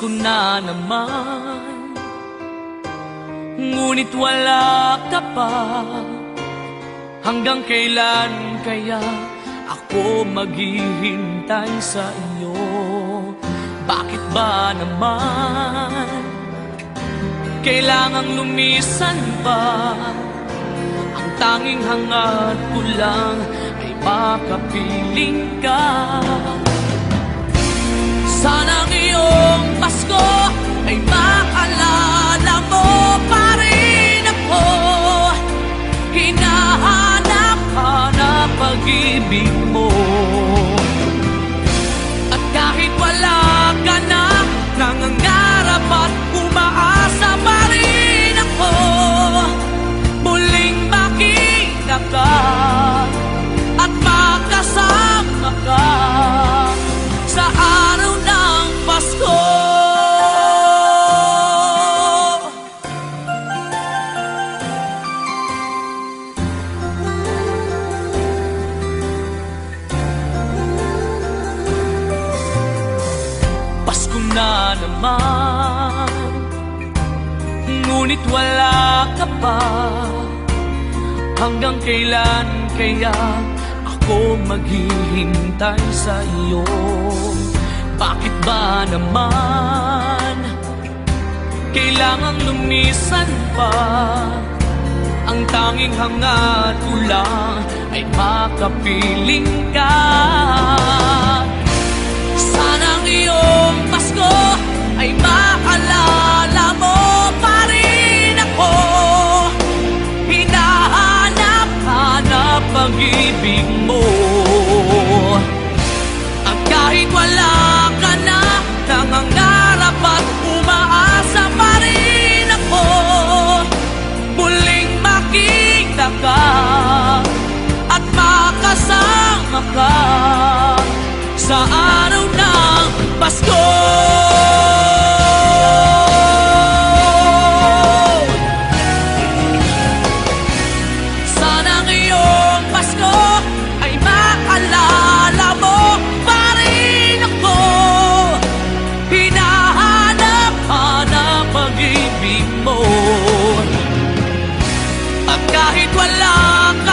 naman Ngunit wala ka pa Hanggang kailan kaya ako maghihintay sa iyo? Bakit ba naman kailangang lumisan pa? Ang tanging hangad ko lang ay makapiling ka Sana Hinahanap-hanap pag-ibig mo naman. Ngunit wala ka pa. Hanggang kailan kaya ako maghihintay sa iyo? Bakit ba naman? Kailangang lumisan pa. Ang tanging hangad ko lang Ay makapiling ka Sa araw ng Pasko. Sana Pasko ay maalala mo pa rin ako. Hinahanap-hanap pag-ibig mo. At kahit wala ka